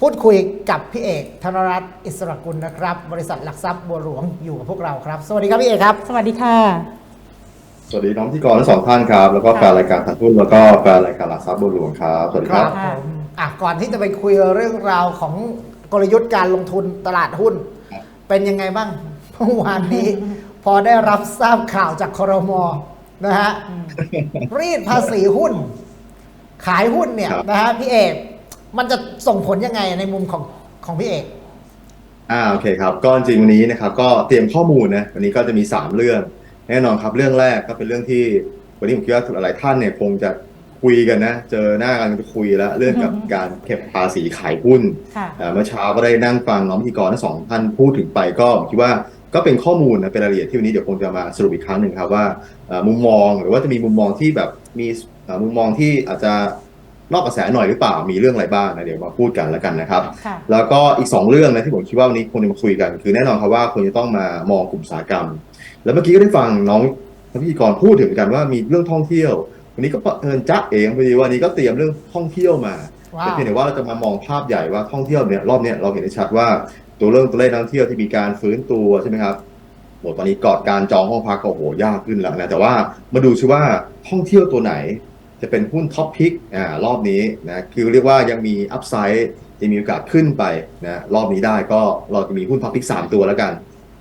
พูดคุยกับพี่เอก ธนรัตน์อิสระกุลนะครับ บริษัทหลักทรัพย์บัวหลวงอยู่กับพวกเราครับ สวัสดีครับพี่เอกครับ สวัสดีค่ะ สวัสดีน้องที่กรทั้งสองท่านครับ แล้วก็แฟนรายการทันทุนแล้วก็แฟนรายการหลักทรัพย์บัวหลวงครับสวัสดีครับค่ะผมอะก่อนที่จะไปคุยเรื่องราวของกลยุทธ์การลงทุนตลาดหุ้นครับเป็นยังไงบ้างเมื่อวานนี้ พอได้รับทราบข่าวจากครมนะฮะรีดภาษีหุ้น ขายหุ้นเนี่ยนะฮะพี่เอก มันจะส่งผลยังไงในมุมของของพี่เอกอ่าโอเคครับก็จริงๆวันนี้นะครับก็เตรียมข้อมูลนะวันนี้ก็จะมี 3 เรื่อง แน่นอนครับเรื่องแรกก็เป็นเรื่องที่วันนี้ผมคิดว่าหลายท่านเนี่ยคงจะคุยกันนะ เจอหน้ากันจะคุยแล้วเรื่องกับการเก็บภาษีขายหุ้นค่ะอ่าเมื่อเช้าก็ได้นั่งฟังน้องพิธีกรทั้งสองท่านพูดถึงไปก็ผมคิดว่าก็เป็นข้อมูลนะเป็นรายละเอียดที่วันนี้เดี๋ยวคงจะมาสรุปอีกครั้งหนึ่งครับว่าเอ่อมุมมองหรือว่าจะมีมุมมองที่แบบมีเอ่อมุมมองที่อาจจะ นอกกระแสหน่อยหรือเปล่ามีเรื่องอะไรบ้างนะเดี๋ยวมาพูดกันแล้วกันนะครับค่ะแล้วก็อีก 2 เรื่องนะที่ผมคิดว่าวันนี้ควรจะมาคุยกัน คือแน่นอนครับว่าควรจะต้องมามองกลุ่มอุตสาหกรรม แล้วเมื่อกี้ก็ได้ฟังน้องพิธีกรพูดถึงกันว่ามีเรื่องท่องเที่ยว วันนี้ก็เอิญจ๊ะเองพอดีวันนี้ก็เตรียมเรื่องท่องเที่ยวมาว้าวแต่เพียงแต่ว่าเราจะมามองภาพใหญ่ว่าท่องเที่ยวเนี่ยรอบเนี้ยเราเห็นได้ชัดว่าตัวเรื่องตัวเลขท่องเที่ยวที่มีการฟื้นตัวใช่ไหมครับโหตอนนี้กอดการจองห้องพักก็โอ้โหยากขึ้นแล้วนะแต่ว่ามาดูซิว่าท่องเที่ยวตัวไหน จะเป็นหุ้นท็อปพิกอ่ารอบนี้นะคือเรียกว่ายังมีอัพไซด์จะมีโอกาสขึ้นไปนะรอบนี้ได้ก็เราจะมีหุ้นท็อปพิกสามตัวแล้วกัน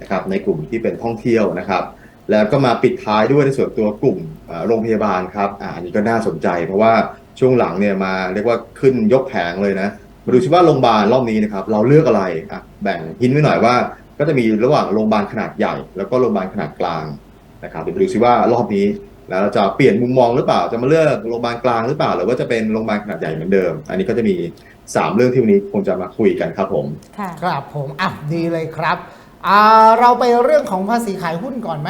นะครับในกลุ่มที่เป็นท่องเที่ยวนะครับ แล้วก็มาปิดท้ายด้วยในส่วนตัวกลุ่มโรงพยาบาลครับอ่าอันนี้ก็น่าสนใจ เพราะว่าช่วงหลังเนี่ยมาเรียกว่าขึ้นยกแผงเลยนะมาดูซิว่าโรงพยาบาลรอบนี้นะครับเราเลือกอะไรอะแบ่งหินไว้หน่อยว่า ก็จะมีระหว่างโรงพยาบาลขนาดใหญ่ แล้วก็โรงพยาบาลขนาดกลางนะครับเดี๋ยวไปดูซิว่ารอบนี้ แล้วเราจะเปลี่ยนมุมมองหรือเปล่า จะมาเลือกโรงพยาบาลกลางหรือเปล่า หรือว่าจะเป็นโรงพยาบาลขนาดใหญ่เหมือนเดิม อันนี้ก็จะมีสามเรื่องที่วันนี้คงจะมาคุยกันครับผมค่ะครับผมอะดีเลยครับอ่าเราไปเรื่องของภาษีขายหุ้นก่อนไหม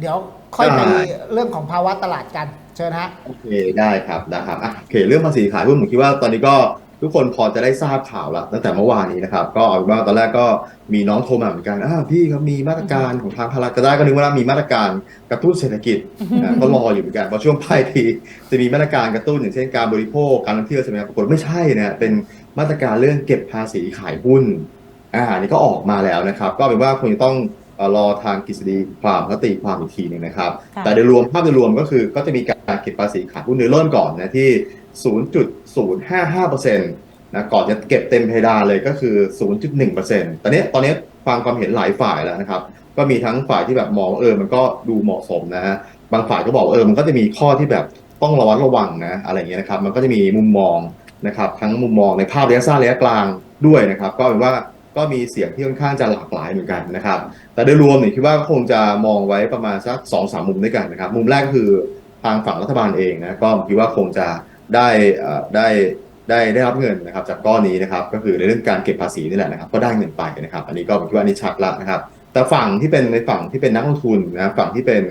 เดี๋ยวค่อยไปได้เรื่องของภาวะตลาดกันเชิญฮะโอเคได้ครับนะครับอะโอเค เรื่องภาษีขายหุ้นผมคิดว่าตอนนี้ก็ ทุกคนพอจะได้ทราบข่าวแล้วตั้งแต่เมื่อวานนี้นะครับ ก็เอาเป็นว่าตอนแรกก็มีน้องโทรมาเหมือนกันอ่าพี่ครับมีมาตรการของทางภาครัฐก็ได้ก็นึกว่ามีมาตรการกระตุ้นเศรษฐกิจนะก็รออยู่เหมือนกันเพราะช่วงปลายปีจะมีมาตรการกระตุ้นอย่างเช่นการบริโภคการท่องเที่ยวใช่ไหมครับปรากฏไม่ใช่นะเป็นมาตรการเรื่องเก็บภาษีขายหุ้นอ่าอันนี่ก็ออกมาแล้วนะครับ ก็เป็นว่าคงจะต้องเอ่อรอทางกฤษฎีความเขาตีความอีกทีหนึงนะครับค่ะแต่โดยรวมภาพโดยรวมก็คือก็จะมีการเก็บภาษีขายหุ้นโดยเริ่มก่อนนะที่ 0.055%นะก่อนจะเก็บเต็มเพดานเลยก็คือ 0.1%ตอนนี้ตอนนี้ฟังความเห็นหลายฝ่ายแล้วนะครับ ก็มีทั้งฝ่ายที่แบบมองเออมันก็ดูเหมาะสมนะฮะบางฝ่ายก็บอกเออมันก็จะมีข้อที่แบบต้องระวัดระวังนะอะไรเงี้ยนะครับ มันก็จะมีมุมมองนะครับทั้งมุมมองในภาพระยะสั้นระยะกลางด้วยนะครับ ก็เป็นว่าก็มีเสียงที่ค่อนข้างจะหลากหลายเหมือนกันนะครับ แต่โดยรวมเนี่ยคิดว่าก็คงจะมองไว้ประมาณสักสองสามมุมด้วยกันนะครับ มุมแรกคือทางฝั่งรัฐบาลเองนะก็คิดว่าคงจะ ได้ได้ได้ได้รับเงินนะครับจากก้อนนี้นะครับก็คือในเรื่องการเก็บภาษีนี่แหละนะครับก็ได้เงินไปนะครับ อันนี้ก็ผมคิดว่านี่ชัดละนะครับ แต่ฝั่งที่เป็นในฝั่งที่เป็นนักลงทุนนะฝั่งที่เป็น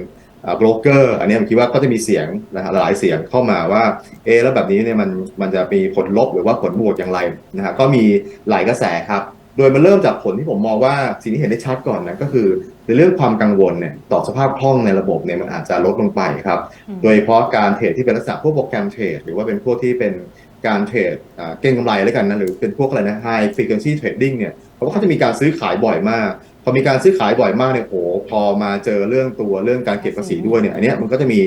โบรกเกอร์อันนี้ผมคิดว่าก็จะมีเสียงนะฮะหลายเสียงเข้ามาว่าเอแล้วแบบนี้เนี่ยมันมันจะมีผลลบหรือว่าผลบวกอย่างไรนะฮะก็มีหลายกระแสครับ โดยมันเริ่มจากผลที่ผมมองว่าสิ่งที่เห็นได้ชัดก่อนนะก็คือ ในเรื่องความกังวลเนี่ยต่อสภาพคล่องในระบบเนี่ยมันอาจจะลดลงไปครับอืมโดยเฉพาะการเทรดที่เป็นลักษณะพวกโปรแกรมเทรดหรือว่าเป็นพวกที่เป็นการเทรดอ่าเก็งกำไรแล้วกันนะหรือเป็นพวกอะไรนะ high frequency trading เนี่ยเพราะว่าเขาจะมีการซื้อขายบ่อยมาก พอมีการซื้อขายบ่อยมากเนี่ยโอ้โหพอมาเจอเรื่องตัวเรื่องการเก็บภาษีด้วยเนี่ยอันเนี้ยมันก็จะมี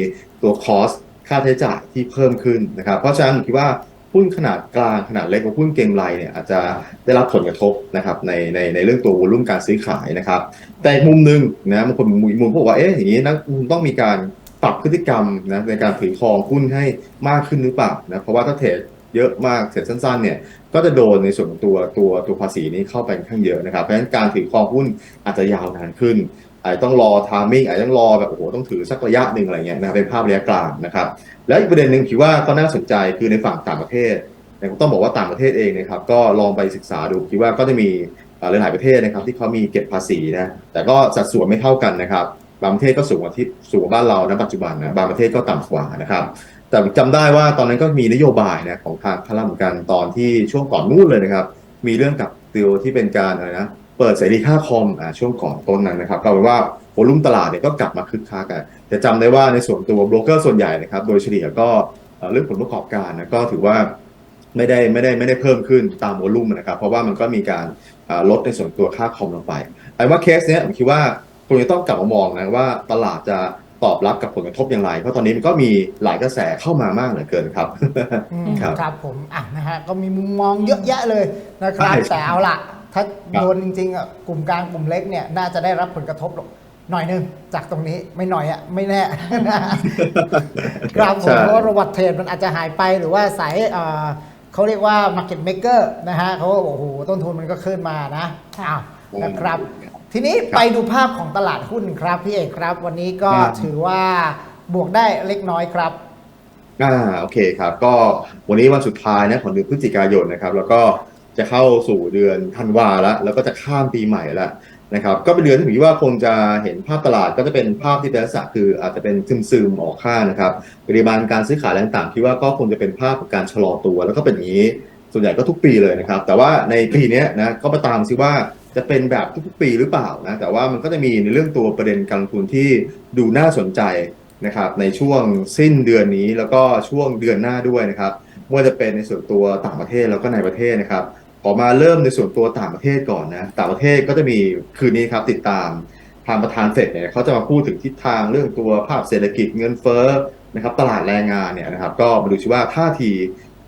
ตัวคอสค่าใช้จ่ายที่เพิ่มขึ้นนะครับ เพราะฉะนั้นผมคิดว่า หุ้นขนาดกลางขนาดเล็กกับหุ้นเก็งไรเนี่ยอาจจะได้รับผลกระทบนะครับในในในเรื่องตัววอลุ่มการซื้อขายนะครับ แต่อีกมุมหนึ่งนะบางคนมุมบอกว่าเอ๊ะอย่างนี้นักลงทุนต้องมีการปรับพฤติกรรมนะในการถือครองหุ้นให้มากขึ้นหรือเปล่านะเพราะว่าถ้าเทรดเยอะมากเทรดสั้นๆเนี่ยก็จะโดนในส่วนของตัวตัวตัวภาษีนี้เข้าไปค่อนข้างเยอะนะครับเพราะฉะนั้นการถือครองหุ้นอาจจะยาวนานขึ้น อาจจะต้องรอทามมิ่งอาจจะต้องรอแบบโอ้โหต้องถือสักระยะหนึ่งอะไรเงี้ยนะเป็นภาพระยะกลางนะครับ แล้วอีกประเด็นหนึ่งคิดว่าก็น่าสนใจคือในฝั่งต่างประเทศต้องบอกว่าต่างประเทศเองนะครับก็ลองไปศึกษาดูคิดว่าก็จะมีหลายประเทศนะครับที่เขามีเก็บภาษีนะแต่ก็สัดส่วนไม่เท่ากันนะครับบางประเทศก็สูงกว่าที่สูงกว่าบ้านเรานะปัจจุบันนะบางประเทศก็ต่ำกว่านะครับแต่จำได้ว่าตอนนั้นก็มีนโยบายนะของทางพลังเหมือนกันตอนที่ช่วงก่อนนู้นเลยนะครับ มีเรื่องกับติวที่เป็นการอะไรนะ เปิดเสรีค่าคอมอ่าช่วงก่อนต้นนั้นนะครับก็แปลว่าโวลุ่มตลาดเนี่ยก็กลับมาคึกคักอะแต่จำได้ว่าในส่วนตัวโบรกเกอร์ส่วนใหญ่นะครับโดยเฉลี่ยก็เอ่อเรื่องผลประกอบการนะก็ถือว่าไม่ได้ไม่ได้ไม่ได้เพิ่มขึ้นตามวอลุ่มนะครับ เพราะว่ามันก็มีการอ่าลดในส่วนตัวค่าคอมลงไปไอ้ว่าเคสเนี้ยผมคิดว่าคงจะต้องกลับมามองนะว่าตลาดจะตอบรับกับผลกระทบอย่างไร เพราะตอนนี้มันก็มีหลายกระแสเข้ามามากเหลือเกินครับอืมครับครับผมอะนะฮะก็มีมุมมองเยอะแยะเลยนะครับใช่แต่เอาล่ะ ถ้าครับโดนจริงๆอะกลุ่มกลางกลุ่มเล็กเนี่ยน่าจะได้รับผลกระทบหน่อยนึงจากตรงนี้ไม่หน่อยอะไม่แน่ครับผมใช่เพราะว่าระวัตเทรดมันอาจจะหายไปหรือว่าสายเอ่อเขาเรียกว่า market maker นะฮะเขาก็บอกโอ้โหต้นทุนมันก็ขึ้นมานะอ้าวนะครับ ทีนี้ไปดูภาพของตลาดหุ้นครับพี่เอกครับ วันนี้ก็ครับถือว่าบวกได้เล็กน้อยครับอ่าโอเคครับ ก็วันนี้วันสุดท้ายนะของเดือนพฤศจิกายนนะครับ แล้วก็ จะเข้าสู่เดือนธันวาแล้วแล้วก็จะข้ามปีใหม่แล้วนะครับ ก็เป็นเดือนที่ผมว่าคงจะเห็นภาพตลาดก็จะเป็นภาพที่เป็นลักษณะคืออาจจะเป็นซึมๆออกค่านะครับปริมาณการซื้อขายแรงต่างๆคิดว่าก็คงจะเป็นภาพของการชะลอตัว แล้วก็เป็นอย่างนี้ส่วนใหญ่ก็ทุกปีเลยนะครับ แต่ว่าในปีนี้นะก็มาตามซิว่าจะเป็นแบบทุกๆปีหรือเปล่านะแต่ว่ามันก็จะมีในเรื่องตัวประเด็นการลงทุนที่ดูน่าสนใจนะครับในช่วงสิ้นเดือนนี้แล้วก็ช่วงเดือนหน้าด้วยนะครับไม่ว่าจะเป็นในส่วนตัวต่างประเทศแล้วก็ในประเทศนะครับ ขอมาเริ่มในส่วนตัวต่างประเทศก่อนนะ ต่างประเทศก็จะมีคืนนี้ครับติดตามทางประธานเฟดเนี่ยเขาจะมาพูดถึงทิศทางเรื่องตัวภาพเศรษฐกิจเงินเฟ้อนะครับตลาดแรงงานเนี่ยนะครับก็มาดูชิว่าท่าที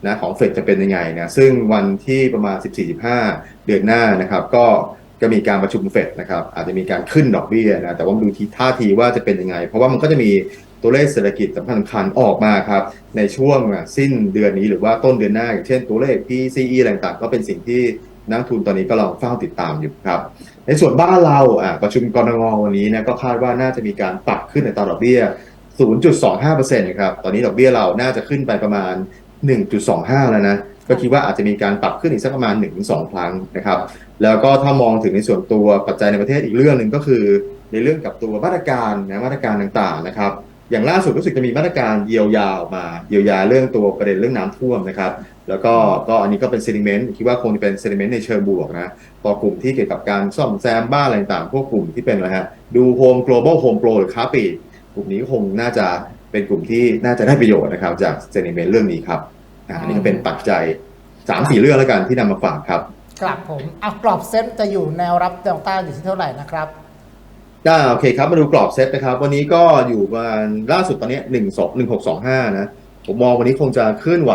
นะของเฟดจะเป็นยังไงนะซึ่งวันที่ประมาณ 14-15 เดือนหน้านะครับก็ก็มีการประชุมเฟดนะครับอาจจะมีการขึ้นดอกเบี้ยนะแต่ว่ามาดูทีท่าทีว่าจะเป็นยังไง เพราะว่ามันก็จะมี ตัวเลขเศรษฐกิจสำคัญคัญๆออกมาครับในช่วงสิ้นเดือนนี้หรือว่าต้นเดือนหน้า อย่างเช่นตัวเลข PCE อะไรต่างๆก็เป็นสิ่งที่นักทุนตอนนี้ก็ลองเฝ้าติดตามอยู่ครับ ในส่วนบ้านเราประชุมกรงงวันนี้นะก็คาดว่าน่าจะมีการปรับขึ้นในตราดดอกเบี้ย 0.25%ครับตอนนี้ดอกเบี้ยเราน่าจะขึ้นไปประมาณ 1.25 แล้วนะก็คิดว่าอาจจะมีการปรับขึ้นอีกสักประมาณ 1-2 ครั้งนะครับ แล้วก็ถ้ามองถึงในส่วนตัวปัจจัยในประเทศอีกเรื่องหนึ่งก็คือ ในเรื่องกับตัวมาตรการนะมาตรการต่างๆนะครับ อย่างล่าสุดรู้สึกจะมีมาตรการเยียวยาออกมาเยียวยาเรื่องตัวประเด็นเรื่องน้ำท่วมนะครับ แล้วก็ก็อันนี้ก็เป็นเซนิเมนต์คิดว่าคงจะเป็นเซนิเมนต์ในเชิงบวกนะต่อกลุ่มที่เกี่ยวกับการซ่อมแซมบ้านอะไรต่างพวกกลุ่มที่เป็นอะไรฮะดูโฮม global home pro หรือค้าปลีกกลุ่มนี้คงน่าจะเป็นกลุ่มที่น่าจะได้ประโยชน์นะครับ จากเซนิเมนต์เรื่องนี้ครับอันนี้ก็เป็นปัจจัยสามสี่เรื่องแล้วกันที่นำมาฝากครับครับผมเอากรอบเซ็ตจะอยู่แนวรับแนวต้านอยู่ที่เท่าไหร่นะครับ อ่าโอเคครับ มาดูกรอบเซตนะครับ วันนี้ก็อยู่ประมาณล่าสุดตอนนี้หนึ่งสองหนึ่งหกสองห้านะ ผมมองวันนี้คงจะเคลื่อนไหว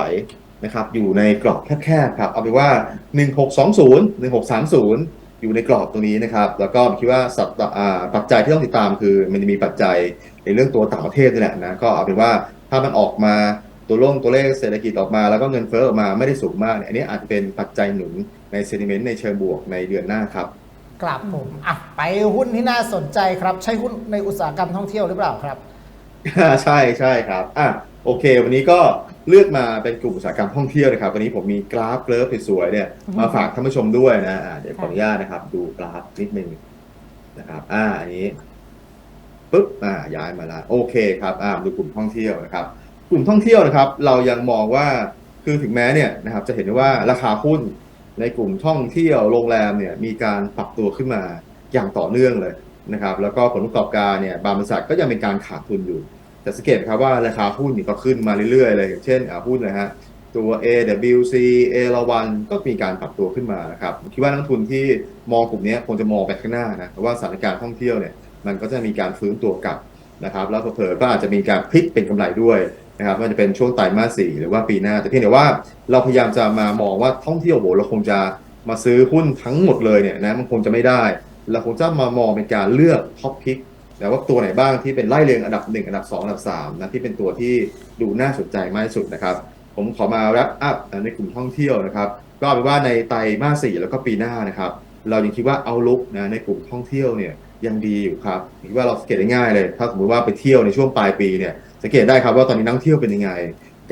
นะครับ อยู่ในกรอบแคบๆครับ เอาเป็นว่าหนึ่งหกสองศูนย์หนึ่งหกสามศูนย์อยู่ในกรอบตรงนี้นะครับ แล้วก็คิดว่าสัปดาห์อ่าปัจจัยที่ต้องติดตามคือ มันจะมีปัจจัยในเรื่องตัวต่างประเทศนี่แหละนะ ก็เอาเป็นว่าถ้ามันออกมาตัวลงตัวเลขเศรษฐกิจออกมาแล้วก็เงินเฟ้อออกมาไม่ได้สูงมากเนี่ยอันนี้อาจจะเป็นปัจจัยหนุนในเซนิเมนต์ในเชิงบวกในเดือนหน้าครับ กลับผมอะไปหุ้นที่น่าสนใจครับ ใช่หุ้นในอุตสาหกรรมท่องเที่ยวหรือเปล่าครับใช่ใช่ครับอะโอเค วันนี้ก็เลือกมาเป็นกลุ่มอุตสาหกรรมท่องเที่ยวนะครับ วันนี้ผมมีกราฟเกราฟสวยๆเนี่ยมาฝากท่านผู้ชมด้วยนะอะเดี๋ยวขออนุญาตนะครับ ดูกราฟนิดนึงนะครับ อ่าอันนี้ปุ๊บอ่าย้ายมาละโอเคครับอ่าดูกลุ่มท่องเที่ยวนะครับ กลุ่มท่องเที่ยวนะครับ เรายังมองว่าคือถึงแม้เนี่ยนะครับ จะเห็นได้ว่าราคาหุ้น ในกลุ่มท่องเที่ยวโรงแรมเนี่ยมีการปรับตัวขึ้นมาอย่างต่อเนื่องเลยนะครับ แล้วก็ผลประกอบการเนี่ยบางบริษัทก็ยังเป็นการขาดทุนอยู่แต่สังเกตครับว่าราคาหุ้นนี่ก็ขึ้นมาเรื่อยๆเลยอย่างเช่นหุ้นนะฮะตัว AWC a อราวันก็มีการปรับตัวขึ้นมานะครับคิดว่านักทุนที่มองกลุ่มนี้คงจะมองไปข้างหน้านะเพราะว่าสถานการณ์ท่องเที่ยวเนี่ยมันก็จะมีการฟื้นตัวกลับนะครับ แล้วเผลอก็อาจจะมีการพลิกเป็นกำไรด้วย นะครับไม่ว่าจะเป็นช่วงไตรมาสสี่หรือว่าปีหน้า แต่เพียงแต่ว่าเราพยายามจะมามองว่าท่องเที่ยวโหเราคงจะมาซื้อหุ้นทั้งหมดเลยเนี่ยนะมันคงจะไม่ได้ เราคงจะมามองเป็นการเลือกท็อปพิกแต่ว่าตัวไหนบ้างที่เป็นไล่เรียงอันดับ 1 อันดับ 2 อันดับ3นะที่เป็นตัวที่ดูน่าสนใจมากที่สุดนะครับ ผมขอมา wrap up ในกลุ่มท่องเที่ยวนะครับก็เอาเป็นว่าในไตรมาส4แล้วก็ปีหน้านะครับเรายังคิดว่าเอาลุกนะในกลุ่มท่องเที่ยวเนี่ยยังดีอยู่ครับคิดว่าเราสังเกตได้ง่ายเลย ถ้าสมมติว่าไปเที่ยวในช่วงปลายปีเนี่ย สังเกตได้ครับว่าตอนนี้นักท่องเที่ยวเป็นยังไง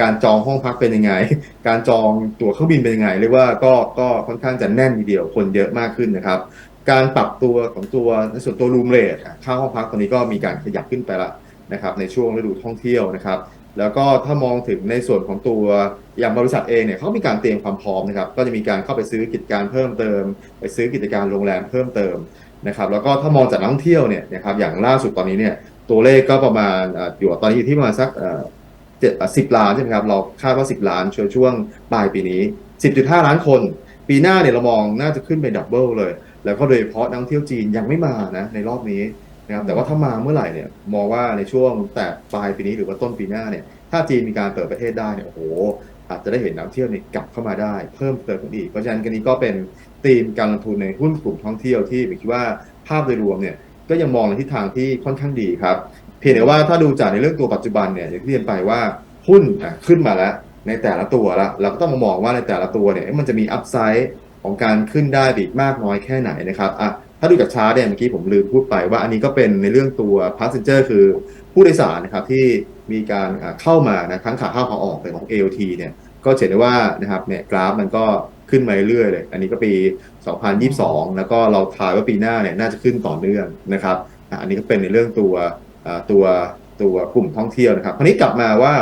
การจองห้องพักเป็นยังไง การจองตั๋วเครื่องบินเป็นยังไงเรียกว่าก็ก็ค่อนข้างจะแน่นทีเดียวคนเยอะมากขึ้นนะครับการปรับตัวของตัวในส่วนตัวรูมเรทค่าห้องพักตอนนี้ก็มีการขยับขึ้นไปละนะครับในช่วงฤดูท่องเที่ยวนะครับแล้วก็ถ้ามองถึงในส่วนของตัวอย่างบริษัทเองเนี่ยเขามีการเตรียมความพร้อมนะครับก็จะมีการเข้าไปซื้อกิจการเพิ่มเติม ไปซื้อกิจการโรงแรมเพิ่มเติมนะครับแล้วก็ถ้ามองจากนักท่องเที่ยวเนี่ยนะครับอย่างล่าสุดตอนนี้เนี่ย ตัวเลขก็ประมาณออยู่ตอนนี้อยู่ที่ประมาณสักเจ็ดสิบล้านใช่ไหมครับ เราคาดว่า10ล้านช่วงช่วงปลายปีนี้10.5ล้านคน ปีหน้าเนี่ยเรามองน่าจะขึ้นไปดับเบิลเลย แล้วก็โดยเฉพาะนักท่องเที่ยวจีนยังไม่มานะในรอบนี้นะครับแต่ว่าถ้ามาเมื่อไหร่เนี่ยมองว่าในช่วงแต่ปลายปีนี้หรือว่าต้นปีหน้าเนี่ยถ้าจีนมีการเปิดประเทศได้เนี่ยโอ้โหอาจจะได้เห็นนักท่องเที่ยวเนี่ยกลับเข้ามาได้ เพิ่มเติมขึ้นอีกเพราะฉะนั้นกันนี้ก็เป็นธีมการลงทุนในหุ้นกลุ่มท่องเที่ยวที่ผมคิดว่าภาพโดยรวมเนี่ย ก็ยังมองในทิศทางที่ค่อนข้างดีครับ เพียงแต่ว่าถ้าดูจากในเรื่องตัวปัจจุบันเนี่ยอย่างที่เรียนไปว่าหุ้นอะขึ้นมาแล้วในแต่ละตัวแล้วเราก็ต้องมองว่าในแต่ละตัวเนี่ยมันจะมีอัพไซด์ของการขึ้นได้อีกมากน้อยแค่ไหนนะครับอะถ้าดูจากชาร์ตเนี่ยเมื่อกี้ผมลืมพูดไปว่าอันนี้ก็เป็นในเรื่องตัว passenger คือผู้โดยสารนะครับที่มีการเข้ามานะทั้งขาเข้าขาออกเป็นของ AOT เนี่ยก็เห็นได้ว่านะครับเนี่ยกราฟมันก็ขึ้นมาเรื่อยเลย อันนี้ก็ปี 2022 แล้วก็เราทายว่าปีหน้าเนี่ยน่าจะขึ้นต่อเนื่องนะครับอะอันนี้ก็เป็นในเรื่องตัวอ่าตัวตัวกลุ่มท่องเที่ยวนะครับคราวนี้กลับมาว่า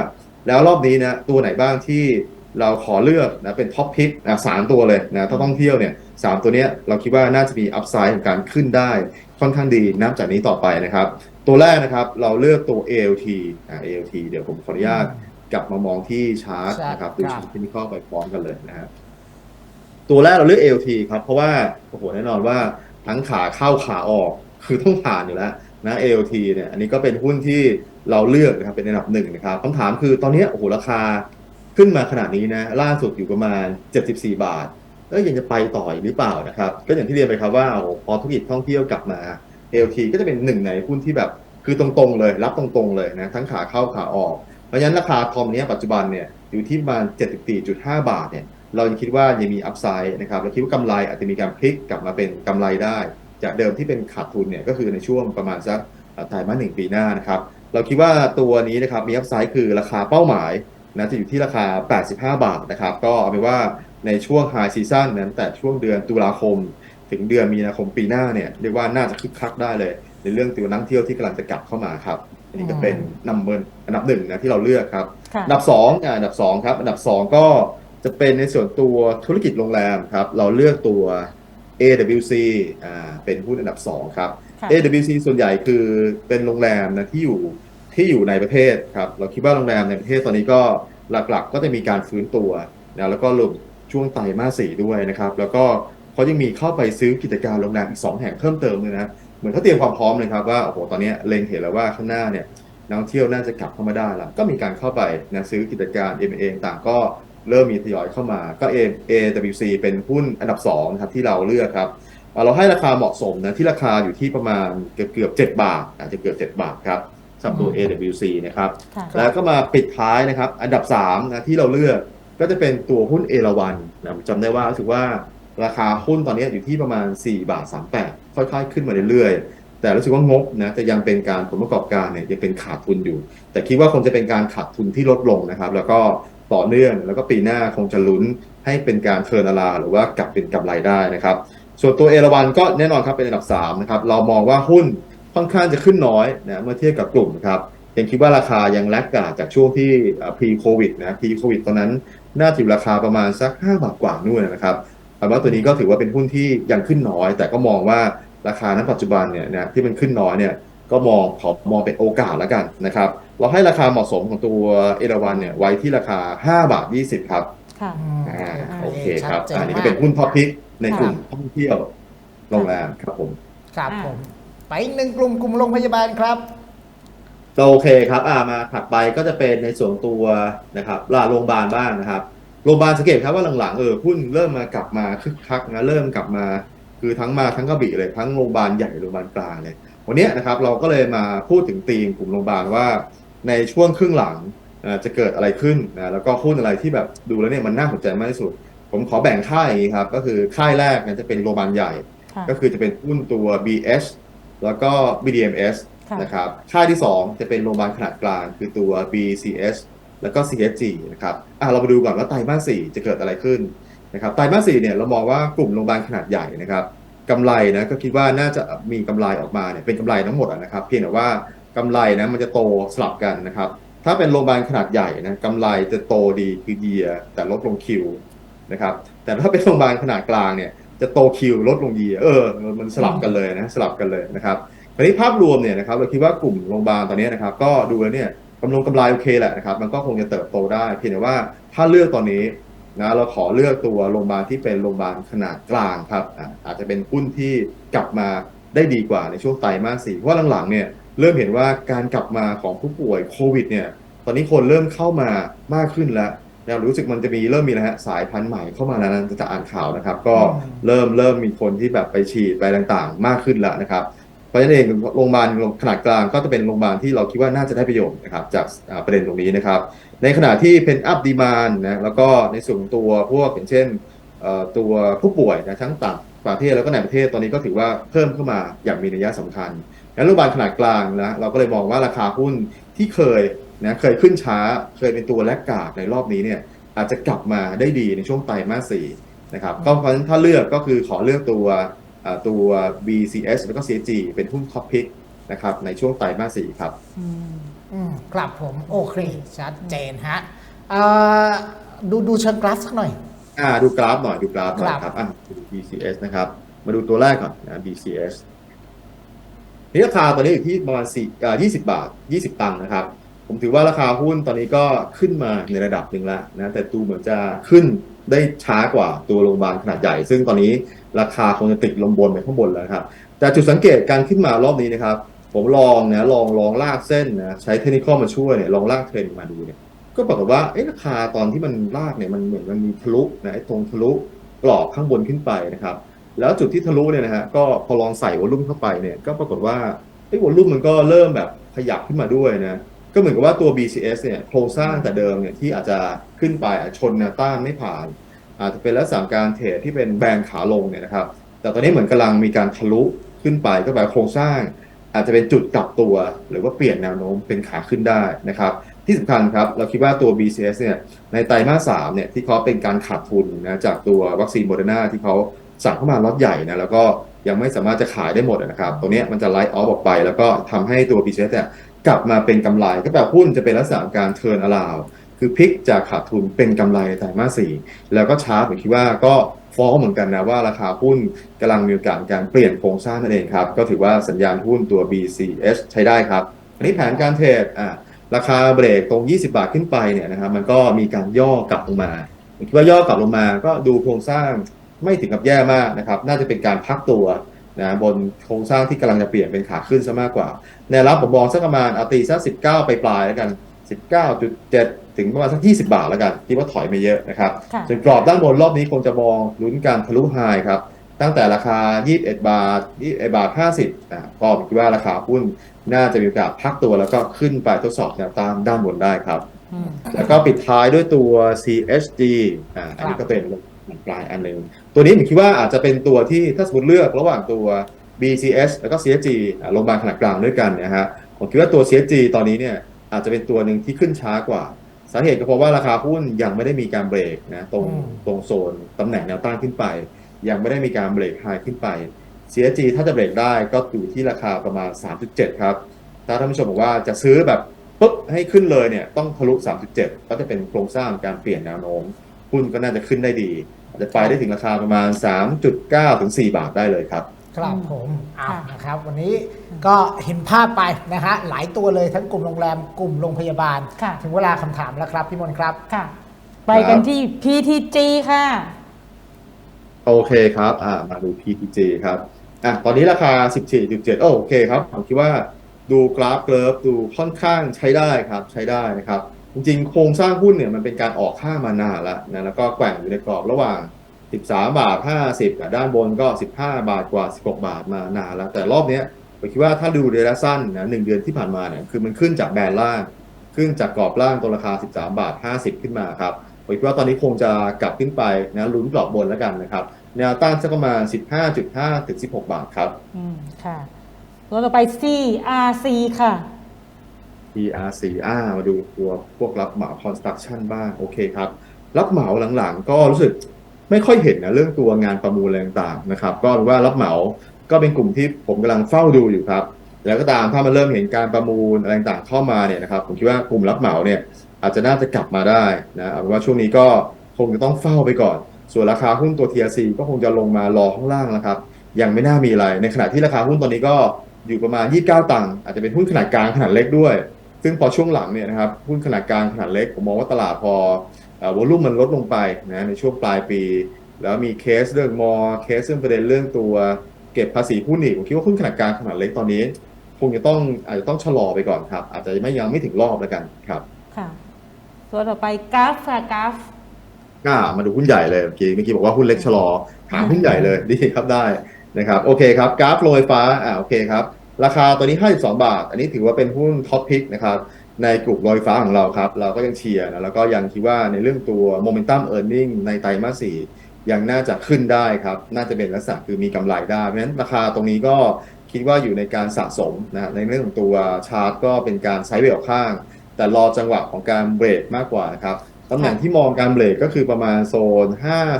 แล้วรอบนี้นะตัวไหนบ้างที่เราขอเลือกนะเป็นท็อปพิกนะสามตัวเลยนะถ้าท่องเที่ยวเนี่ยสามตัวเนี้ยเราคิดว่าน่าจะมีอัพไซด์ของการขึ้นได้ค่อนข้างดีนับจากนี้ต่อไปนะครับ ตัวแรกนะครับเราเลือกตัว ALT อ่า ALT เดี๋ยวผมขออนุญาตกลับมามองที่ชาร์ตนะครับดูครับชาร์ตเทคนิคไปพร้อมกันเลยนะฮะ ตัวแรกเราเลือก ALT ครับ เพราะว่าโอ้โหแน่นอนว่าทั้งขาเข้าขาออกคือต้องผ่านอยู่แล้วนะ AOT เนี่ยอันนี้ก็เป็นหุ้นที่เราเลือกนะครับเป็นอันดับหนึ่งนะครับคำถามคือตอนนี้โอ้โหราคาขึ้นมาขนาดนี้นะล่าสุดอยู่ประมาณ 74 บาทเอ้ยยังจะไปต่ออีกหรือเปล่านะครับ ก็อย่างที่เรียนไปครับว่าโอ้พอธุรกิจท่องเที่ยวกลับมา AOT ก็จะเป็นหนึ่งในหุ้นที่แบบคือตรงๆเลย รับตรงๆเลยนะทั้งขาเข้าขาออก เพราะฉะนั้นราคาทอมเนี้ยปัจจุบันเนี่ยอยู่ที่ประมาณ 74.5 บาทเนี่ย เรายังคิดว่ายังมีอัพไซด์นะครับเราคิดว่ากำไรอาจจะมีการพลิกกลับมาเป็นกำไรได้ จากเดิมที่เป็นขาดทุนเนี่ยก็คือในช่วงประมาณสักไตรมาสหนึ่งปีหน้านะครับเราคิดว่าตัวนี้นะครับมีอัพไซด์คือราคาเป้าหมายนะจะอยู่ที่ราคา 85 บาทนะครับก็เอาเป็นว่าในช่วงไฮซีซั่นนั้นแต่ช่วงเดือนตุลาคม ถึงเดือนมีนาคมปีหน้าเนี่ยเรียกว่าน่าจะคึกคักได้เลย ในเรื่องตัวนักท่องเที่ยวที่กำลังจะกลับเข้ามาครับอันนี้ก็เป็นนัมเบอร์อันดับหนึ่งนะที่เราเลือกครับค่ะอันดับสองอ่าอันดับสองครับอันดับสองก็ จะเป็นในส่วนตัวธุรกิจโรงแรมครับ เราเลือกตัว AWC อ่าเป็นหุ้นอันดับสองครับค่ะ AWC ส่วนใหญ่คือเป็นโรงแรมนะที่อยู่ที่อยู่ในประเทศครับ เราคิดว่าโรงแรมในประเทศตอนนี้ก็หลักๆ ก็จะมีการฟื้นตัวนะแล้วก็รวมช่วงไตรมาสสี่ด้วยนะครับ แล้วก็เขายังมีเข้าไปซื้อกิจการโรงแรมอีกสองแห่งเพิ่มเติมเลยนะเหมือนเขาเตรียมความพร้อมเลยครับว่าโอ้โหตอนนี้เล็งเห็นแล้วว่าข้างหน้าเนี่ยนักท่องเที่ยวน่าจะกลับเข้ามาได้แล้วก็มีการเข้าไปนะซื้อกิจการ M เองต่างก็ เริ่มมีทยอยเข้ามาก็ A AWC เป็นหุ้นอันดับสองนะครับที่เราเลือกครับอ่าเราให้ราคาเหมาะสมนะที่ราคาอยู่ที่ประมาณเกือบเกือบ7บาทอาจจะเกือบ7บาทครับสำหรับตัว AWC นะครับค่ะแล้วก็มาปิดท้ายนะครับ อันดับ3นะที่เราเลือกก็จะเป็นตัวหุ้นเอราวันนะผมจำได้ว่ารู้สึกว่าราคาหุ้นตอนนี้อยู่ที่ประมาณ 4 บาท 38 ค่อยๆ ขึ้นมาเรื่อยๆ แต่รู้สึกว่างบนะจะยังเป็นการผลประกอบการเนี่ยยังเป็นขาดทุนอยู่ แต่คิดว่าคงจะเป็นการขาดทุนที่ลดลงนะครับ แล้วก็ ต่อเนื่อง แล้วก็ปีหน้าคงจะลุ้นให้เป็นการเทิร์นอลาหรือว่ากลับเป็นกำไรได้นะครับ ส่วนตัวเอราวันก็แน่นอนครับเป็นอันดับ3นะครับเรามองว่าหุ้นค่อนข้างจะขึ้นน้อยนะเมื่อเทียบกับกลุ่มครับยังคิดว่าราคายังแลกกาจากช่วงที่ pre covid นะ pre covid ตอนนั้นน่าจะอยู่ราคาประมาณสัก5บาทกว่านู่นนะครับแปลว่าตัวนี้ก็ถือว่าเป็นหุ้นที่ยังขึ้นน้อย แต่ก็มองว่าราคาณปัจจุบันเนี่ยนะที่มันขึ้นน้อยเนี่ย ก็มองขอมองเป็นโอกาสแล้วกันนะครับ เราให้ราคาเหมาะสมของตัวเอราวันเนี่ยไว้ที่ราคา 5 บาท 20 ครับค่ะอืมอ่าอ่าโอเคครับชัดเจนอันนี้ก็มากเป็นหุ้นท็อปพิกในกลุ่มค่ะท่องเที่ยวโรงแรมครับผม ครับอ่าผม ไปอีกหนึ่งกลุ่มกลุ่มโรงพยาบาลครับโอเคครับอ่ามาถัดไปก็จะเป็นในส่วนตัวนะครับลาโรงพยาบาลบ้างนะครับโรงพยาบาลสังเกตครับว่าหลังๆเออหุ้นเริ่มมากลับมาคึกคักนะเริ่มกลับมา คือทั้งมาทั้งกระบี่เลยทั้งโรงพยาบาลใหญ่โรงพยาบาลกลางเลย วันเนี้ยนะครับเราก็เลยมาพูดถึงธีมกลุ่มโรงพยาบาลว่าในช่วงครึ่งหลังอ่าจะเกิดอะไรขึ้นนะแล้วก็หุ้นอะไรที่แบบดูแล้วเนี่ยมันน่าสนใจมากที่สุด ผมขอแบ่งค่ายอย่างนี้ครับก็คือค่ายแรกเนี่ยจะเป็นโรงพยาบาลใหญ่ค่ะก็คือจะเป็นหุ้นตัว BH แล้วก็ BDMS ค่ะนะครับค่ายที่ 2 จะเป็นโรงพยาบาลขนาดกลาง คือตัว BCS แล้วก็ CSG นะครับอะเรามาดูก่อนว่าไตรมาส4จะเกิดอะไรขึ้นนะครับไตรมาส4เนี่ยเรามองว่ากลุ่มโรงพยาบาลขนาดใหญ่นะครับ กำไรนะก็คิดว่าน่าจะมีกำไรออกมาเนี่ยเป็นกำไรทั้งหมดนะครับ เพียงแต่ว่ากำไรนะมันจะโตสลับกันนะครับ ถ้าเป็นโรงพยาบาลขนาดใหญ่นะกำไรจะโตดีคือ year แต่ลดลง Q นะครับ แต่ถ้าเป็นโรงพยาบาลขนาดกลางเนี่ยจะโตคิวลดลงยีเออมันสลับกันเลยนะสลับกันเลยนะครับทีนี้ภาพรวมเนี่ยนะครับเราคิดว่ากลุ่มโรงพยาบาลตอนนี้นะครับ ก็ดูแล้วเนี่ยกำลงกำไรโอเคแหละนะครับ มันก็คงจะเติบโตได้ เพียงแต่ว่าถ้าเลือกตอนนี้ นะเราขอเลือกตัวโรงพยาบาลที่เป็นโรงพยาบาลขนาดกลางครับอาจจะเป็นหุ้นที่กลับมาได้ดีกว่าในช่วงไตรมาสสี่เพราะหลังๆเนี่ยเริ่มเห็นว่าการกลับมาของผู้ป่วยโควิดเนี่ยตอนนี้คนเริ่มเข้ามามากขึ้นแล้วนะรู้สึกมันจะมีเริ่มมีนะฮะสายพันธุ์ใหม่เข้ามาแล้วนะจะอ่านข่าวนะครับ ก็เริ่มเริ่มมีคนที่แบบไปฉีดไปต่างๆ มากขึ้นแล้วนะครับ ราะฉะนั้นเองโรงพยาบาลขนาดกลางก็จะเป็นโรงพยาบาลที่เราคิดว่าน่าจะได้ประโยชน์นะครับจากประเด็นตรงนี้นะครับ ในขณะที่เป็นอัพดีมานนะแล้วก็ในส่วนตัวพวกอย่างเช่นตัวผู้ป่วยนะทั้งต่างประเทศแล้วก็ในประเทศตอนนี้ก็ถือว่าเพิ่มเข้ามาอย่างมีนัยสำคัญงั้นโรงพยาบาลขนาดกลางนะเราก็เลยมองว่าราคาหุ้นที่เคยนะเคยขึ้นช้าเคยเป็นตัวแลกกาดในรอบนี้เนี่ยอาจจะกลับมาได้ดีในช่วงไตรมาสสี่นะครับก็เพราะฉะนั้นถ้าเลือกก็คือขอเลือกตัว ตัว BCS แล้วก็ CG เป็นหุ้นท็อปพิกนะครับในช่วงไตรมาสสี่ครับอืมอืมครับผมโอเค ชัดเจนฮะเอ่อดูดูเชิงกราฟสักหน่อยอ่าดูกราฟหน่อยดูกราฟหน่อยครับครับอะดู BCS นะครับ มาดูตัวแรกก่อนนะ BCS นี่ราคาตอนนี้อยู่ที่ประมาณ4อ่า20บาท20ตังค์นะครับ ผมถือว่าราคาหุ้นตอนนี้ก็ขึ้นมาในระดับหนึ่งแล้วนะแต่ดูเหมือนจะขึ้นได้ช้ากว่าตัวโรงพยาบาลขนาดใหญ่ ซึ่งตอนนี้ ราคาคงจะติดลมบนไปข้างบนแล้วครับ แต่จุดสังเกตการขึ้นมารอบนี้นะครับ ผมลองนะลองลองลากเส้นนะใช้เทคนิคมาช่วยเนี่ยลองลากเทรนมาดูเนี่ยก็ปรากฏว่าเอ๊ะราคาตอนที่มันลากเนี่ยมันเหมือนมันมีทะลุนะไอ้ตรงทะลุกรอบข้างบนขึ้นไปนะครับแล้วจุดที่ทะลุเนี่ยนะฮะก็พอลองใส่วอลลุ่มเข้าไปเนี่ยก็ปรากฏว่าไอ้วอลลุ่มมันก็เริ่มแบบขยับขึ้นมาด้วยนะก็เหมือนกับว่าตัว BCS เนี่ยโครงสร้างแต่เดิมเนี่ยที่อาจจะขึ้นไปชนแนวต้านไม่ผ่าน อาจจะเป็นลักษณะการเทรดที่เป็นแบนขาลงเนี่ยนะครับ แต่ตอนนี้เหมือนกำลังมีการทะลุขึ้นไปก็แปลโครงสร้าง อาจจะเป็นจุดกลับตัว หรือว่าเปลี่ยนแนวโน้มเป็นขาขึ้นได้นะครับ ที่สำคัญครับเราคิดว่าตัว BCS เนี่ยในไตรมาสสามเนี่ยที่เขาเป็นการขาดทุนนะจากตัววัคซีนโมเดอร์นาที่เขาสั่งเข้ามาล็อตใหญ่นะแล้วก็ยังไม่สามารถจะขายได้หมดนะครับ ตรงนี้มันจะไลท์ออฟออกไป แล้วก็ทำให้ตัว BCS เนี่ยกลับมาเป็นกำไรก็แปลหุ้นจะเป็นลักษณะการเทิร์นอลาว คือพลิกจากขาดทุนเป็นกำไรไตรมาสสี่แล้วก็ชาร์ตผมคิดว่าก็ฟ้องเหมือนกันนะว่าราคาหุ้นกำลังมีโอกาสการเปลี่ยนโครงสร้างนั่นเองครับ ก็ถือว่าสัญญาณหุ้นตัว BCS ใช้ได้ครับ อันนี้แผนการเทรดอะราคาเบรกตรง 20 บาทขึ้นไปเนี่ยนะครับมันก็มีการย่อกลับลงมาผมคิดว่าย่อกลับลงมาก็ดูโครงสร้างไม่ถึงกับแย่มากนะครับ น่าจะเป็นการพักตัวนะบนโครงสร้างที่กำลังจะเปลี่ยนเป็นขาขึ้นซะมากกว่า แนวรับผมมองสักประมาณเอาตีสัก19 ไปปลายแล้วกัน 19.7 ถึงประมาณสัก 20 บาทแล้วกันคิดว่าถอยมาเยอะนะครับค่ะส่วนกรอบด้านบนรอบนี้คงจะมองลุ้นการทะลุไฮครับตั้งแต่ราคา 21 บาท21บาท 50อะก็ผมคิดว่าราคาหุ้นน่าจะมีโอกาสพักตัวแล้วก็ขึ้นไปทดสอบแนวต้านด้านบนได้ครับอืมแล้วก็ปิดท้ายด้วยตัว CHG อ่าอันนี้ก็เป็นปลายอันหนึ่งตัวนี้ผมคิดว่าอาจจะเป็นตัวที่ถ้าสมมติเลือกระหว่างตัว BCS แล้วก็ CHG อ่าโรงพยาบาลขนาดกลางด้วยกันเนะฮะผมคิดว่าตัว CHG ตอนนี้เนี่ยอาจจะเป็นตัวหนึ่งที่ขึ้นช้ากว่าสาเหตุก็เพราะว่าราคาหุ้นยังไม่ได้มีการเบรกนะตรงอืมตรงโซนตำแหน่งแนวต้านขึ้นไป ยังไม่ได้มีการเบรกไฮขึ้นไป CHG ถ้าจะเบรกได้ก็อยู่ที่ราคาประมาณ 3.7 ครับ ถ้าท่านผู้ชมบอกว่าจะซื้อแบบปุ๊บให้ขึ้นเลยเนี่ยต้องทะลุ 3.7 ก็จะเป็นโครงสร้างการเปลี่ยนแนวโน้มหุ้นก็น่าจะขึ้นได้ดีอาจจะไปได้ถึงราคาประมาณ 3.9 ถึง 4 บาทได้เลยครับ ครับผมเอาค่ะนะครับ วันนี้ก็เห็นภาพไปนะฮะหลายตัวเลยทั้งกลุ่มโรงแรมกลุ่มโรงพยาบาล ค่ะ ถึงเวลาคำถามแล้วครับพี่มนต์ครับ ค่ะ ไปกันที่ PTG ค่ะ โอเคครับ อ่า มาดู PTG ครับ อะ ตอนนี้ราคา 14.7 โอเคครับ ผมคิดว่าดูกราฟเกราฟดูค่อนข้างใช้ได้ครับ ใช้ได้นะครับ จริงๆ โครงสร้างหุ้นเนี่ยมันเป็นการออกค่ามานานแล้วนะ แล้วก็แกว่งอยู่ในกรอบระหว่าง 13 บาท 50อะด้านบนก็ 15 บาทกว่า 16 บาทมานานแล้ว แต่รอบเนี้ยผมคิดว่าถ้าดูระยะสั้นนะหนึ่งเดือนที่ผ่านมาเนี่ยคือมันขึ้นจากแบนล่าง ขึ้นจากกรอบล่างตัวราคา 13 บาท 50 ขึ้นมาครับผมคิดว่าตอนนี้คงจะกลับขึ้นไปนะลุ้นกรอบบนแล้วกันนะครับแนวต้านสักประมาณ 15.5 ถึง 16 บาทครับ อืม ค่ะตัวต่อไป CRC ค่ะ PRC อ่ามาดูตัวพวกรับเหมา construction บ้าง โอเคครับ รับเหมาหลังๆ ก็รู้สึก ไม่ค่อยเห็นนะเรื่องตัวงานประมูลอะไรต่างๆนะครับ ก็ว่ารับเหมาก็เป็นกลุ่มที่ผมกำลังเฝ้าดูอยู่ครับ แล้วก็ตามถ้ามันเริ่มเห็นการประมูลอะไรต่างๆเข้ามาเนี่ยนะครับ ผมคิดว่ากลุ่มรับเหมาเนี่ยอาจจะน่าจะกลับมาได้นะเอาเป็นว่าช่วงนี้ก็คงจะต้องเฝ้าไปก่อน ส่วนราคาหุ้นตัว TRC ก็คงจะลงมารอข้างล่างแล้วครับ ยังไม่น่ามีอะไร ในขณะที่ราคาหุ้นตอนนี้ก็อยู่ประมาณ 29 ตังค์อาจจะเป็นหุ้นขนาดกลางขนาดเล็กด้วย ซึ่งพอช่วงหลังเนี่ยนะครับหุ้นขนาดกลางขนาดเล็กผมมองว่าตลาดพอ วอลุ่มมันลดลงไปนะในช่วงปลายปี แล้วมีเคสเรื่องมอเคสเรื่องประเด็นเรื่องตัวเก็บภาษีหุ้นอีกผมคิดว่าหุ้นขนาดกลางขนาดเล็กตอนนี้ คงจะต้องอาจจะต้องชะลอไปก่อนครับ อาจจะไม่ยังไม่ถึงรอบแล้วกันครับค่ะตัวต่อไปกราฟค่ะกราฟอ่ามาดูหุ้นใหญ่เลยเมื่อกี้เมื่อกี้บอกว่าหุ้นเล็กชะลอถามหุ้นใหญ่เลยดีครับได้นะครับโอเคครับกราฟโรงไฟฟ้าอ่าโอเคครับราคาตัวนี้ 52 บาท อันนี้ถือว่าเป็นหุ้นท็อปพิกนะครับ ในกลุ่มโรงไฟฟ้าของเราครับ เราก็ยังเชียร์นะแล้วก็ยังคิดว่าในเรื่องตัวโมเมนตัมเออร์เน็งในไตรมาสสี่ยังน่าจะขึ้นได้ครับ น่าจะเป็นลักษณะคือมีกำไรได้ เพราะฉะนั้นราคาตรงนี้ก็คิดว่าอยู่ในการสะสมนะในเรื่องของตัวชาร์ตก็เป็นการไซด์เวลข้าง แต่รอจังหวะของการเบรกมากกว่านะครับตำแหน่งที่มองการเบรกก็คือประมาณโซน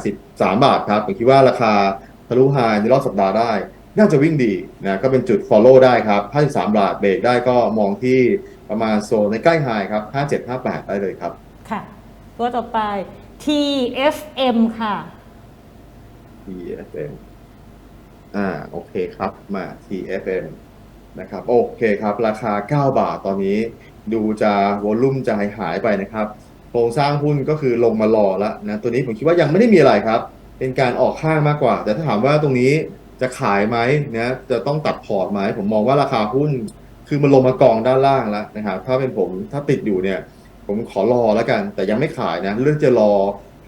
53 บาทครับผมคิดว่าราคาทะลุไฮในรอบสัปดาห์ได้ น่าจะวิ่งดีนะก็เป็นจุด follow ได้ครับ53บาทเบรกได้ก็มองที่ ประมาณโซนในใกล้ไฮครับ 57 58 ได้เลยครับ ค่ะ ตัวต่อไป TFM ค่ะ TFM อ่าโอเคครับมา TFM นะครับโอเคครับ ราคา 9 บาทตอนนี้ ดูจะวอลุ่มจะหายหายไปนะครับโครงสร้างหุ้นก็คือลงมารอแล้วนะตัวนี้ผมคิดว่ายังไม่ได้มีอะไรครับ เป็นการออกข้างมากกว่า แต่ถ้าถามว่าตรงนี้จะขายไหมนะจะต้องตัดพอร์ตไหมผมมองว่าราคาหุ้น คือมันลงมากองด้านล่างแล้วนะครับถ้าเป็นผมถ้าติดอยู่เนี่ย ผมขอรอแล้วกัน แต่ยังไม่ขายนะ เรื่องจะรอ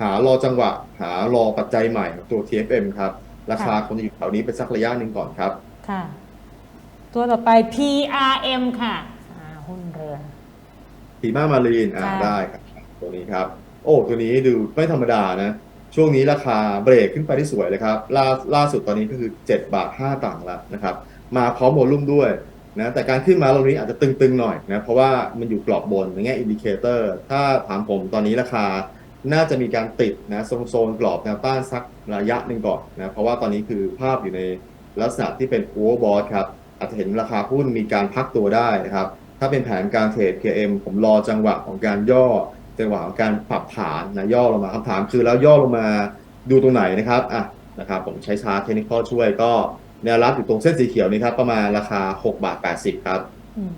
หารอจังหวะ หารอปัจจัยใหม่ของตัว TFM ครับ ราคาคงจะอยู่แถวนี้เป็นสักระยะหนึ่งก่อนครับ ค่ะ ตัวต่อไป PRM ค่ะอ่าหุ้นเรือพีมามารีนอ่าค่ะได้ครับ ตัวนี้ครับ โอ้ ตัวนี้ดูไม่ธรรมดานะ ช่วงนี้ราคาเบรกขึ้นไปได้สวยเลยครับ ล่าล่าสุดตอนนี้ก็คือ 7 บาท 5ต่างค์แล้วนะครับ มาพร้อมโวลุ่มด้วย นะแต่การขึ้นมาตรงนี้อาจจะตึงๆหน่อยนะเพราะว่ามันอยู่กรอบบนในแง่อินดิเคเตอร์ถ้าถามผมตอนนี้ราคาน่าจะมีการติดนะโซนโซนกรอบแนวต้านสักระยะหนึ่งก่อนนะเพราะว่าตอนนี้คือภาพอยู่ในลักษณะที่เป็น overbought ครับอาจจะเห็นราคาหุ้นมีการพักตัวได้นะครับถ้าเป็นแผนการเทรด KM ผมรอจังหวะของการย่อจังหวะของการปรับฐานนะย่อลงมาคำถามคือแล้วย่อลงมาดูตรงไหนนะครับอะนะครับผมใช้ชาร์ตเทคนิคช่วยก็ แนวรับอยู่ตรงเส้นสีเขียวนี้ครับ ประมาณราคา 6 บาท 80 ครับ อืม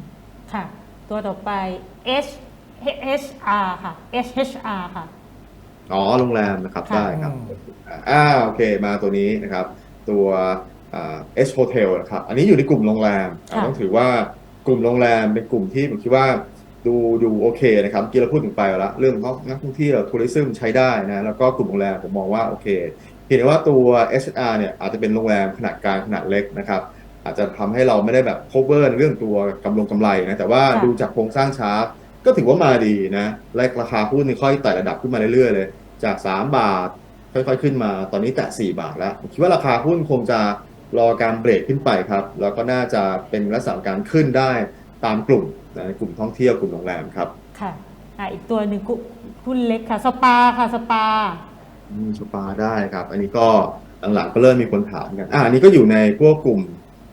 ค่ะ ตัวต่อไป H HR ค่ะ HHR ค่ะ อ๋อ โรงแรมนะครับ ค่ะ ได้ครับ อ่า โอเค มาตัวนี้นะครับ ตัวอ่า H Hotel นะครับ อันนี้อยู่ในกลุ่มโรงแรมอ่าค่ะ ต้องถือว่ากลุ่มโรงแรมเป็นกลุ่มที่ผมคิดว่าดูดูโอเคนะครับเมื่อกี้เราพูดถึงไปแล้ว เรื่องของนักท่องเที่ยวทัวริซึมใช้ได้นะ แล้วก็กลุ่มโรงแรมผมมองว่าโอเคเพียงแต่ว่าตัว HR เนี่ยอาจจะเป็นโรงแรมขนาดกลางขนาดเล็กนะครับอาจจะทำให้เราไม่ได้แบบ cover ในเรื่องตัวกำลงกำไรนะแต่ว่าค่ะดูจากโครงสร้างชาร์ตก็ถือว่ามาดีนะและราคาหุ้นนี่ค่อยไต่ระดับขึ้นมาเรื่อยๆเลย จาก 3 บาทค่อยๆขึ้นมาตอนนี้แตะ4บาทแล้วผมคิดว่าราคาหุ้นคงจะรอการเบรกขึ้นไปครับ แล้วก็น่าจะเป็นลักษณะของการขึ้นได้ตามกลุ่มนะในกลุ่มท่องเที่ยวกลุ่มโรงแรมครับค่ะอะอีกตัวหนึ่งกุหุ้นเล็กค่ะสปาค่ะสปาอืม สปาได้ครับ อันนี้ก็หลังๆก็เริ่มมีคนถามกัน อ่าอันนี้ก็อยู่ในพวกกลุ่ม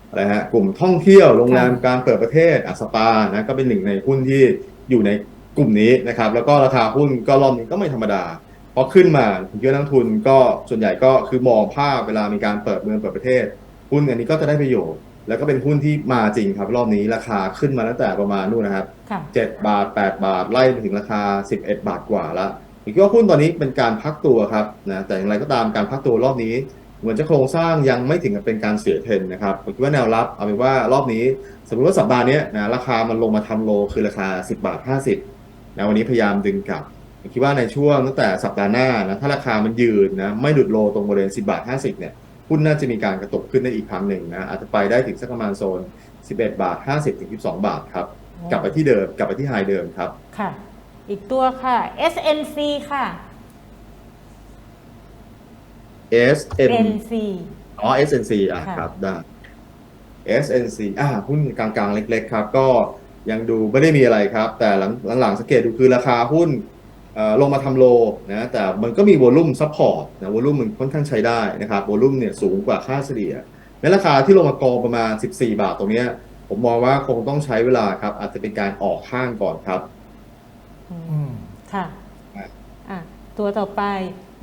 อะไรฮะกลุ่มท่องเที่ยวโรงแรมการเปิดประเทศอะสปานะก็เป็นหนึ่งในหุ้นที่อยู่ในกลุ่มนี้นะครับ แล้วก็ราคาหุ้นก็รอบนี้ก็ไม่ธรรมดาพอขึ้นมาผมคิดว่านักลงทุนก็ส่วนใหญ่ก็คือมองภาพเวลามีการเปิดเมืองเปิดประเทศ หุ้นอันนี้ก็จะได้ประโยชน์ แล้วก็เป็นหุ้นที่มาจริงครับ รอบนี้ราคาขึ้นมาตั้งแต่ประมาณนู่นนะครับค่ะ7บาท8บาทไล่ไปถึงราคา11บาทกว่าแล้ว ผมคิดว่าหุ้นตอนนี้เป็นการพักตัวครับนะแต่อย่างไรก็ตามการพักตัวรอบนี้ เหมือนจะโครงสร้างยังไม่ถึงกับเป็นการเสียเทรนด์นะครับผมคิดว่าแนวรับเอาเป็นว่ารอบนี้ สมมติว่าสัปดาห์เนี้ยนะราคามันลงมาทำโลคือราคา 10 บาท 50นะวันนี้พยายามดึงกลับผมคิดว่าในช่วงตั้งแต่สัปดาห์หน้านะถ้าราคามันยืนนะไม่หลุดโลตรงบริเวณ 10 บาท 50เนี่ยหุ้นน่าจะมีการกระตุกขึ้นได้อีกครั้งหนึ่งนะอาจจะไปได้ถึงสักประมาณโซน 11 บาท 50ถึง12 บาทครับกลับไปที่เดิมกลับไปที่ไฮเดิมครับค่ะ อีกตัวค่ะ SNC ค่ะ S N NC อ๋อ SNC อะค่ะ ครับได้ SNC อ่าหุ้นกลางๆ เล็กๆ ครับ ก็ยังดูไม่ได้มีอะไรครับ แต่หลังหลังๆสังเกตดูคือราคาหุ้นเอ่อลงมาทำโลนะแต่มันก็มีวอลุ่มซัพพอร์ตนะวอลุ่มมันค่อนข้างใช้ได้นะครับวอลุ่มเนี่ยสูงกว่าค่าเฉลี่ยในราคาที่ลงมากองประมาณ 14 บาทตรงเนี้ยผมมองว่าคงต้องใช้เวลาครับ อาจจะเป็นการออกข้างก่อนครับ อืมอืมค่ะอะอะ ตัวต่อไป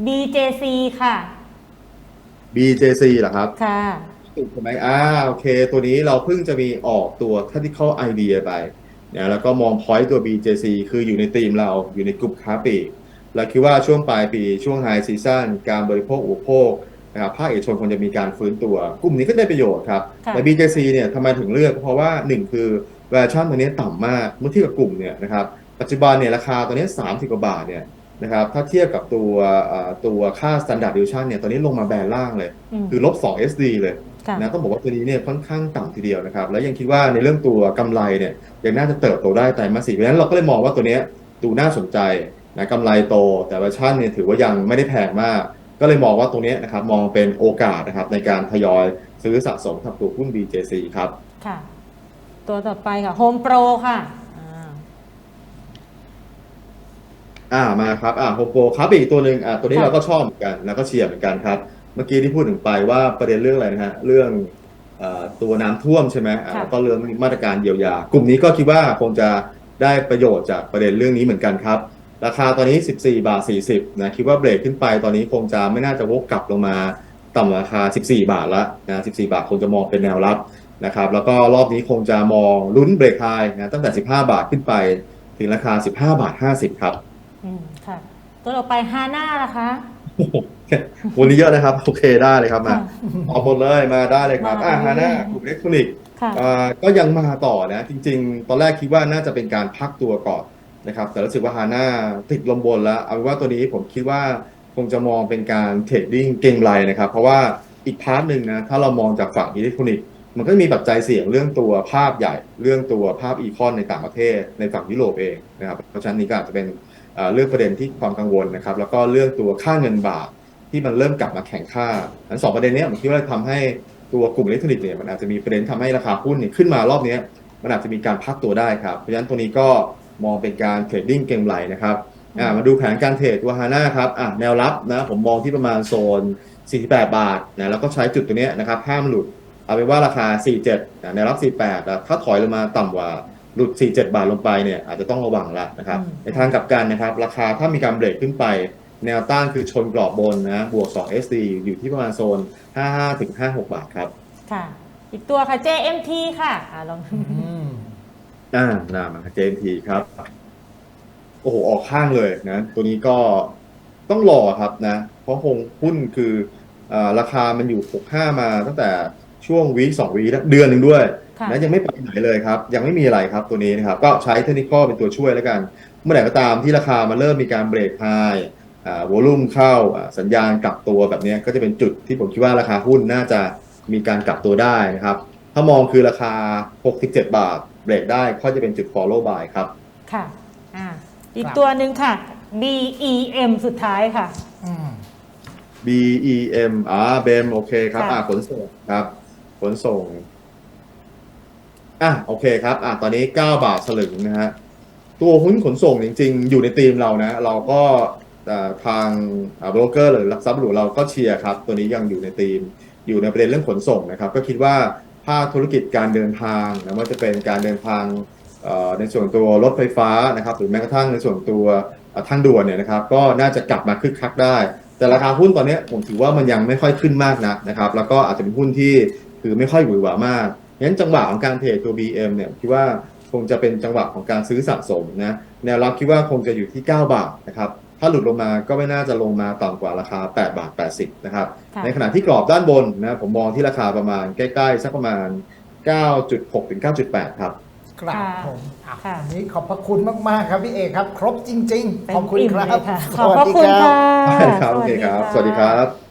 BJC ค่ะ BJC เหรอครับ ค่ะถูกใช่ไหมอ่าโอเค ตัวนี้เราเพิ่งจะมีออกตัว tactical idea ไปนะแล้วก็มองพอยต์ตัว BJC คืออยู่ในทีมเราอยู่ในกลุ่มค้าปลีกเราคิดว่าช่วงปลายปีช่วงไฮซีซั่นการบริโภคอุปโภคนะครับภาคเอกชนควรจะมีการฟื้นตัว กลุ่มนี้ก็ได้ประโยชน์ครับค่ะแต่ BJC เนี่ยทำไมถึงเลือก เพราะว่าหนึ่งคือ valuation ตัวนี้ต่ำมากเมื่อเทียบกับกลุ่มเนี่ยนะครับ ปัจจุบันเนี่ยราคาตัวนี้ 30 กว่าบาทเนี่ยนะครับถ้าเทียบกับตัวเอ่อตัวค่า standard deviation เนี่ยตัวนี้ลงมาแบนล่างเลยมคือลบ 2 SD เลยค่ะนะต้องบอกว่าตัวนี้เนี่ยค่อนข้างต่ำทีเดียวนะครับ แล้วยังคิดว่าในเรื่องตัวกำไรเนี่ยยังน่าจะเติบโตได้ไตรมาสสี่เพราะฉะนั้นเราก็เลยมองว่าตัวเนี้ยดูน่าสนใจนะกำไรโตแต่ว่าชั่นเนี่ยถือว่ายังไม่ได้แพงมาก ก็เลยมองว่าตรงเนี้ยนะครับมองเป็นโอกาสนะครับในการทยอยซื้อสะสมกับตัวหุ้น BJC ครับค่ะ ตัวต่อไปค่ะ Home Pro ค่ะ อ่าอ่ามาครับอ่าโฮโปครับอีกตัวหนึ่งอ่าตัวนี้ค่ะ เราก็ชอบเหมือนกันแล้วก็เชียร์เหมือนกันครับ เมื่อกี้ที่พูดถึงไปว่าประเด็นเรื่องอะไรนะฮะเรื่องเอ่อตัวน้ำท่วมใช่ไหมอ่าค่ะ แล้วก็เรื่องมาตรการเยียวยา กลุ่มนี้ก็คิดว่าคงจะได้ประโยชน์จากประเด็นเรื่องนี้เหมือนกันครับ ราคาตอนนี้ 14 บาท 40นะคิดว่าเบรกขึ้นไปตอนนี้คงจะไม่น่าจะวกกลับลงมาต่ำกว่าราคา 14 บาทละนะ14 บาทคงจะมองเป็นแนวรับนะครับแล้วก็รอบนี้คงจะมองลุ้นเบรกไฮนะตั้งแต่ 15 บาทขึ้นไป ถึงราคา 15 บาท 50 ครับ อืมค่ะ ตัวต่อไปฮาน่าล่ะคะโอ้โหวันนี้เยอะนะครับ โอเคได้เลยครับมาค่ะออกหมดเลยมาได้เลยครับมาอ่าไปฮาน่าเรื่อยๆกลุ่มอิเล็กทรอนิกส์ค่ะอ่าก็ยังมาต่อนะ จริง ๆ ตอนแรกคิดว่าน่าจะเป็นการพักตัวก่อนนะครับ แต่รู้สึกว่าฮาน่าติดลมบนแล้ว เอาเป็นว่าตัวนี้ผมคิดว่าคงจะมองเป็นการเทรดดิ้งเก็งไรนะครับ เพราะว่าอีกพาร์ทหนึ่งนะ ถ้าเรามองจากฝั่งอิเล็กทรอนิกส์มันก็มีปัจจัยเสี่ยงเรื่องตัวภาพใหญ่ เรื่องตัวภาพอีคอนในต่างประเทศในฝั่งยุโรปเองนะครับ เพราะฉะนั้นนี่ก็อาจจะเป็น เรื่องประเด็นที่ความกังวลนะครับ แล้วก็เรื่องตัวค่าเงินบาทที่มันเริ่มกลับมาแข่งค่าอันสองประเด็นนี้ผมคิดว่าทำให้ตัวกลุ่มอิเล็กทรอนิกส์เนี่ยมันอาจจะมีประเด็นทำให้ราคาหุ้นเนี่ยขึ้นมารอบนี้มันอาจจะมีการพักตัวได้ครับ เพราะฉะนั้นตัวนี้ก็มองเป็นการเทรดดิ้งเก็งไหลนะครับมาดูแผนการเทรดตัวฮาน่าครับแนวรับนะผมมองที่ประมาณโซน 48 บาทนะแล้วก็ใช้จุดตัวนี้นะครับห้ามหลุด เอาเป็นว่าราคา 47นะแนวรับ 48 ถ้าถอยลงมาต่ำกว่า หลุด 47 บาทลงไปเนี่ยอาจจะต้องระวังละนะครับอืมในทางกลับกันนะครับ ราคาถ้ามีการเบรกขึ้นไป แนวต้านคือชนกรอบบนนะบวก 2 SD อยู่ที่ประมาณโซน 55ถึง56 บาทครับ ค่ะ อีกตัวค่ะ JMT ค่ะอ่าลองอืมอ่านามา JMT ครับ โอ้โห ออกข้างเลยนะ ตัวนี้ก็ต้องรอครับนะ เพราะคงหุ้นคืออาราคามันอยู่ 65 มาตั้งแต่ ช่วงวีคสองวีคแล้วเดือนหนึ่งด้วยค่ะ นะยังไม่ไปไหนเลยครับ ยังไม่มีอะไรครับตัวนี้นะครับ ก็ใช้เทคนิคเป็นตัวช่วยแล้วกัน เมื่อไหร่ก็ตามที่ราคามันเริ่มมีการเบรกไฮอ่าวอลุ่มเข้าอ่าสัญญาณกลับตัวแบบเนี้ยก็จะเป็นจุดที่ผมคิดว่าราคาหุ้นน่าจะมีการกลับตัวได้นะครับ ถ้ามองคือราคา 67 บาทเบรกได้ก็จะเป็นจุด follow buy ครับ ค่ะอ่าอีกครับ ตัวหนึ่งค่ะ BEM สุดท้ายค่ะ อืม B E M อ่าเบมโอเคครับค่ะ อ่าขนส่งครับ ขนส่ง อะโอเคครับ อะตอนนี้ 9 บาทสลึงนะฮะ ตัวหุ้นขนส่งจริง ๆ อยู่ในทีมเรานะ เราก็ทางโบรกเกอร์หรือหลักทรัพย์หลวงเราก็เชียร์ครับ ตัวนี้ยังอยู่ในทีม อยู่ในประเด็นเรื่องขนส่งนะครับ ก็คิดว่าภาคธุรกิจการเดินทางนะว่าจะเป็นการเดินทางในส่วนตัวรถไฟฟ้านะครับหรือแม้กระทั่งในส่วนตัวทางด่วนเนี่ยนะครับ ก็น่าจะกลับมาคึกคักได้ แต่ราคาหุ้นตอนนี้ผมถือว่ามันยังไม่ค่อยขึ้นมากนะนะครับ แล้วก็อาจจะเป็นหุ้นที่ คือไม่ค่อยหวือหวามากงั้นจังหวะของการเทรดตัว BM เนี่ยคิดว่าคงจะเป็นจังหวะของการซื้อสะสมนะแนวรับคิดว่าคงจะอยู่ที่ 9 บาทนะครับถ้าหลุดลงมาก็ไม่น่าจะลงมาต่ำกว่าราคา 8 บาท 80 นะครับค่ะในขณะที่กรอบด้านบนนะผมมองที่ราคาประมาณใกล้ๆ สักประมาณ 9.6 ถึง 9.8 ครับครับค่ะผมอะค่ะวันนี้ขอบพระคุณมาก ๆ ครับพี่เอกครับ ครบจริงเต็ๆขอบมคุณอิ่มครัเลบยค่ะสขอบวัสพระดีคุณรับค่ะครับโอเคครับ สวัสดีครับ